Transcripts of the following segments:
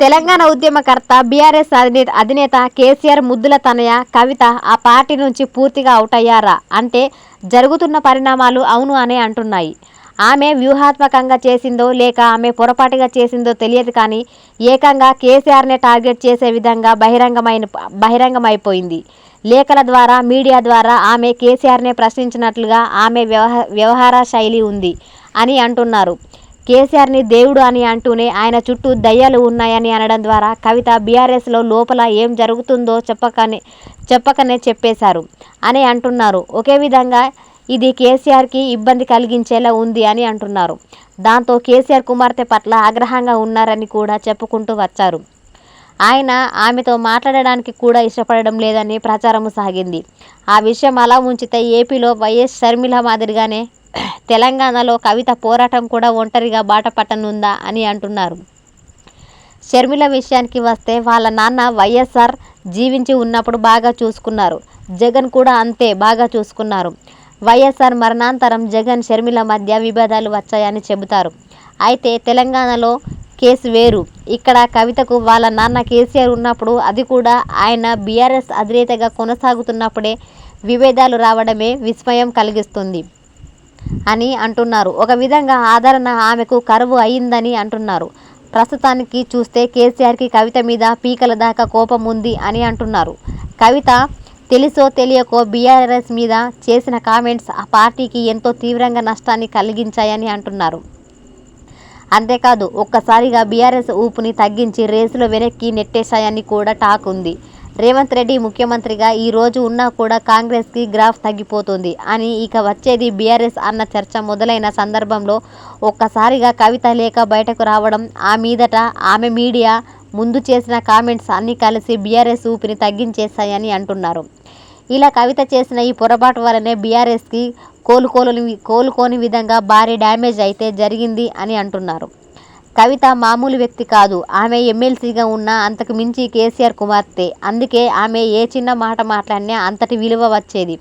Telangana ఉద్యమకర్త BRS అధినేత అధినేత కేసీఆర్ ముద్దుల తనయ కవిత ఆ పార్టీ నుంచి పూర్తిగా అవుట్ అయ్యారా? అంటే జరుగుతున్న పరిణామాలు అవును అనే అంటున్నాయి. ఆమె వ్యూహాత్మకంగా చేసిందో లేక ఆమె పొరపాటుగా చేసిందో తెలియదు కానీ ఏకంగా కేసీఆర్నే టార్గెట్ చేసే విధంగా బహిరంగమైన బహిరంగమైపోయింది. లేఖల ద్వారా మీడియా ద్వారా ఆమె కేసీఆర్నే ప్రశ్నించినట్లుగా ఆమె వ్యవహార శైలి ఉంది అని అంటున్నారు. కేసీఆర్ని దేవుడు అని అంటూనే ఆయన చుట్టూ దయ్యాలు ఉన్నాయని అనడం ద్వారా కవిత బీఆర్ఎస్లో లోపల ఏం జరుగుతుందో చెప్పకనే చెప్పకనే చెప్పేశారు అని అంటున్నారు. ఒకే విధంగా ఇది కేసీఆర్కి ఇబ్బంది కలిగించేలా ఉంది అని అంటున్నారు. దాంతో కేసీఆర్ కుమార్తె పట్ల ఆగ్రహంగా ఉన్నారని కూడా చెప్పుకుంటూ వచ్చారు. ఆయన ఆమెతో మాట్లాడడానికి కూడా ఇష్టపడడం లేదని ప్రచారం సాగింది. ఆ విషయం అలా ఉంచితే ఏపీలో వైఎస్ షర్మిల మాదిరిగానే తెలంగాణలో కవిత పోరాటం కూడా ఒంటరిగా బాట పట్టనుందా అని అంటున్నారు. షర్మిల విషయానికి వస్తే వాళ్ళ నాన్న వైఎస్ఆర్ జీవించి ఉన్నప్పుడు బాగా చూసుకున్నారు. జగన్ కూడా అంతే బాగా చూసుకున్నారు. వైఎస్ఆర్ మరణాంతరం జగన్ షర్మిల మధ్య విభేదాలు వచ్చాయని చెబుతారు. అయితే తెలంగాణలో కేసు వేరు. ఇక్కడ కవితకు వాళ్ళ నాన్న కేసీఆర్ ఉన్నప్పుడు అది కూడా ఆయన బీఆర్ఎస్ అధినేతగా కొనసాగుతున్నప్పుడే విభేదాలు రావడమే విస్మయం కలిగిస్తుంది. అని అంటున్నారు. ఒక విధంగా ఆదరణ ఆమెకు కరువు అయిందని అంటున్నారు. ప్రస్తుతానికి చూస్తే కేసీఆర్కి కవిత మీద పీకల దాకా కోపం ఉంది అని అంటున్నారు. కవిత తెలుసో తెలియకో బీఆర్ఎస్ మీద చేసిన కామెంట్స్ ఆ పార్టీకి ఎంతో తీవ్రంగా నష్టాన్ని కలిగించాయని అంటున్నారు. అంతేకాదు ఒక్కసారిగా బీఆర్ఎస్ ఊపుని తగ్గించి రేసులో వెనక్కి నెట్టేశాయని కూడా టాక్ ఉంది. రేవంత్ రెడ్డి ముఖ్యమంత్రిగా ఈ రోజు ఉన్నా కూడా కాంగ్రెస్కి గ్రాఫ్ తగ్గిపోతుంది. అని ఇక వచ్చేది బీఆర్ఎస్ అన్న చర్చ మొదలైన సందర్భంలో ఒక్కసారిగా కవిత లేఖ బయటకు రావడం ఆ మీదట ఆమె మీడియా ముందు చేసిన కామెంట్స్ అన్నీ కలిసి బీఆర్ఎస్ ఊపిని తగ్గించేశాయని అంటున్నారు. ఇలా కవిత చేసిన ఈ పొరపాటు వలనే బీఆర్ఎస్కి కోలుకోలేని కోలుకోని విధంగా భారీ డ్యామేజ్ అయితే జరిగింది అని అంటున్నారు. కవిత మామూలు వ్యక్తి కాదు. ఆమె ఎమ్మెల్సీగా ఉన్న అంతకు మించి కేసీఆర్ కుమార్తె. అందుకే ఆమె ఏ చిన్న మాట మాట్లాడినా అంతటి విలువ వచ్చేది.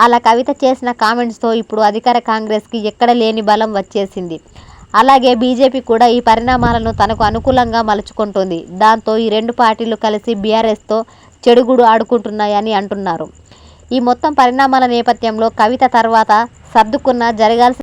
అలా కవిత చేసిన కామెంట్స్తో ఇప్పుడు అధికార కాంగ్రెస్కి ఎక్కడ లేని బలం వచ్చేసింది. అలాగే బీజేపీ కూడా ఈ పరిణామాలను తనకు అనుకూలంగా మలుచుకుంటుంది. దాంతో ఈ రెండు పార్టీలు కలిసి బీఆర్ఎస్తో చెడుగుడు ఆడుకుంటున్నాయని అంటున్నారు. ఈ మొత్తం పరిణామాల నేపథ్యంలో కవిత తర్వాత సర్దుకున్న జరగాల్సిన